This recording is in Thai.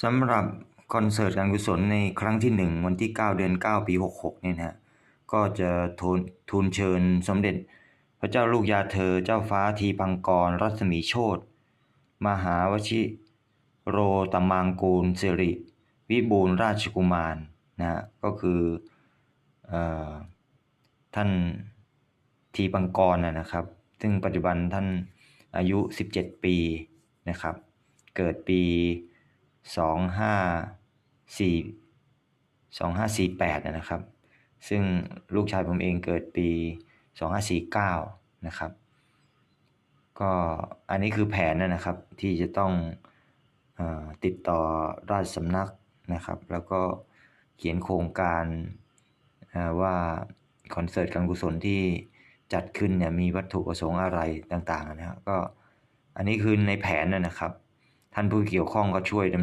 สำหรับคอนเสิร์ตการกุศลในครั้งที่ 1 วันที่ 9 เดือน 9 ปี 66เนี่ยนะฮะก็จะทูลทูลเชิญสมเด็จ พระเจ้าลูกยาเธอเจ้าฟ้าทีปังกร รัศมีโชตมหาวชิโรตมังกูลสิริ วิบูลราชกุมารนะฮะก็คือเออท่านทีปังกรนะนะครับ ซึ่งปัจจุบันท่านอายุ 17 ปีนะครับ เกิดปี 25 2548นะนะครับ ซึ่งลูกชายผมเองเกิดปี2549นะครับ ก็อันนี้คือแผนนะครับที่จะต้องอติดต่อราชสำนักนะครับ แล้วก็เขียนโครงการว่าคอนเสิร์ตการกุศลที่จัดขึ้นเนี่ยมีวัตถุประสงค์อะไรต่างๆนะครับก็อันนี้คือในแผนนะครับ ท่านผู้เกี่ยวข้องก็ช่วยดำ